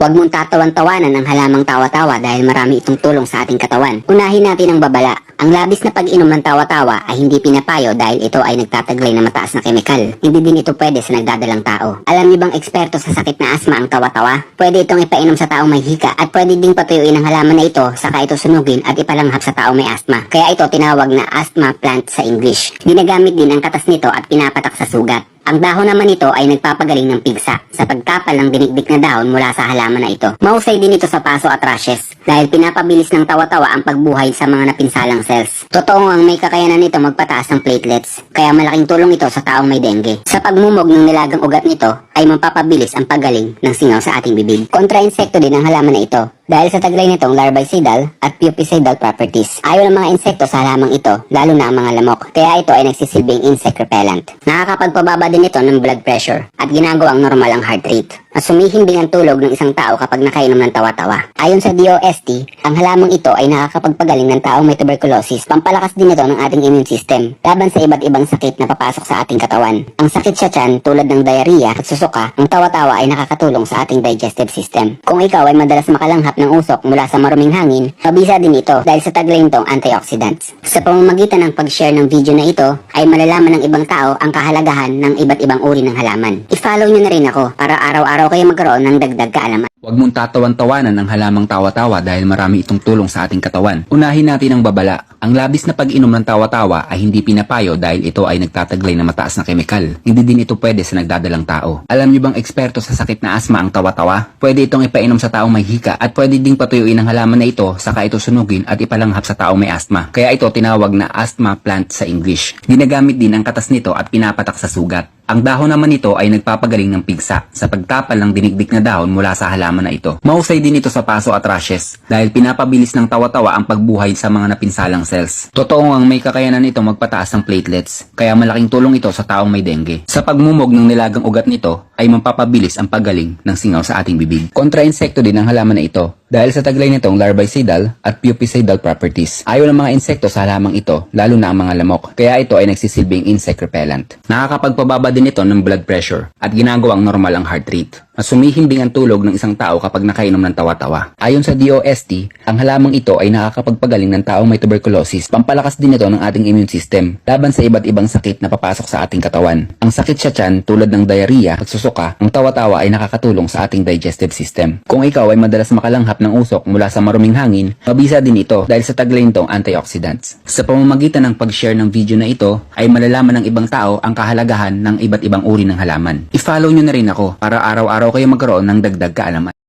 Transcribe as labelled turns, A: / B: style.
A: Huwag mong tatawan-tawanan ang halamang tawa-tawa dahil marami itong tulong sa ating katawan. Unahin natin ang babala. Ang labis na pag-inom ng tawa-tawa ay hindi pinapayo dahil ito ay nagtataglay ng mataas na kemikal. Hindi din ito pwede sa nagdadalang tao. Alam niyo bang eksperto sa sakit na asma ang tawa-tawa? Pwede itong ipainom sa taong may hika at pwede ding patuyuin ang halaman na ito saka ito sunugin at ipalanghap sa taong may asma. Kaya ito tinawag na asthma plant sa English. Ginagamit din ang katas nito at pinapatak sa sugat. Ang dahon naman nito ay nagpapagaling ng pigsa sa pagkapal ng dinikdik na dahon mula sa halaman na ito. Mahusay din ito sa paso at rashes dahil pinapabilis ng tawa-tawa ang pagbuhay sa mga napinsalang cells. Totoo ang may kakayanan nito magpataas ng platelets kaya malaking tulong ito sa taong may dengue. Sa pagmumog ng nilagang ugat nito ay mapapabilis ang pagaling ng singaw sa ating bibig. Kontra-insekto din ang halaman na ito dahil sa taglay nitong larvicidal at pupicidal properties. Ayaw ng mga insekto sa halamang ito, lalo na ang mga lamok. Kaya ito ay nagsisilbing insect repellent. Nakakapagpababa din ito ng blood pressure at ginagawang normal ang heart rate. At sumihimbing ang tulog ng isang tao kapag nakainom ng tawa-tawa. Ayon sa DOST, ang halamang ito ay nakakapagpagaling ng taong may tuberculosis. Pampalakas din ito ng ating immune system laban sa iba't ibang sakit na papasok sa ating katawan. Ang sakit sa tiyan tulad ng diarrhea at susuka, ang tawa-tawa ay nakakatulong sa ating digestive system. Kung ikaw ay madalas makalanghap ng usok mula sa maruming hangin, mabisa din ito dahil sa taglay nitong antioxidants. Sa pamamagitan ng pag-share ng video na ito, ay malalaman ng ibang tao ang kahalagahan ng iba't ibang uri ng halaman. I-follow nyo na rin ako para araw-araw kayo magkaroon ng dagdag kaalaman.
B: Huwag mong tatawan-tawanan ang halamang tawa-tawa dahil marami itong tulong sa ating katawan. Unahin natin ang babala. Ang labis na pag-inom ng tawa-tawa ay hindi pinapayo dahil ito ay nagtataglay ng mataas na kemikal. Hindi din ito pwede sa nagdadalang tao. Alam niyo bang eksperto sa sakit na asma ang tawa-tawa? Pwede itong ipainom sa taong may hika at pwede ding patuyuin ang halaman na ito saka ito sunugin at ipalanghap sa taong may asma. Kaya ito tinawag na asthma plant sa English. Ginagamit din ang katas nito at pinapatak sa sugat. Ang dahon naman nito ay nagpapagaling ng pigsa sa pagtapal ng dinigdik na dahon mula sa halaman na ito. Mahusay din ito sa paso at rashes dahil pinapabilis ng tawa-tawa ang pagbuhay sa mga napinsalang cells. Totoo ang may kakayanan ito magpataas ng platelets kaya malaking tulong ito sa taong may dengue. Sa pagmumog ng nilagang ugat nito ay mapapabilis ang pagaling ng singaw sa ating bibig. Kontra-insekto din ang halaman na ito dahil sa taglay nitong larvicidal at pupicidal properties. Ayaw ng mga insekto sa halamang ito, lalo na ang mga lamok, kaya ito ay nagsisilbing insect repellent. Nakakapagpababa din ito ng blood pressure at ginagawang normal ang heart rate. Mas sumihimbing ang tulog ng isang tao kapag nakainom ng tawa-tawa. Ayon sa DOST, ang halamang ito ay nakakapagpagaling ng taong may tuberculosis. Pampalakas din ito ng ating immune system laban sa iba't ibang sakit na papasok sa ating katawan. Ang sakit sa tiyan tulad ng diarrhea at susuka, ang tawa-tawa ay nakakatulong sa ating digestive system. Kung ikaw ay madalas makalanghap ng usok mula sa maruming hangin, mabisa din ito dahil sa taglay nitong antioxidants. Sa pamamagitan ng pag-share ng video na ito, ay malalaman ng ibang tao ang kahalagahan ng iba't ibang uri ng halaman. I-follow nyo na rin ako para araw-araw kayo magkaroon ng dagdag kaalaman.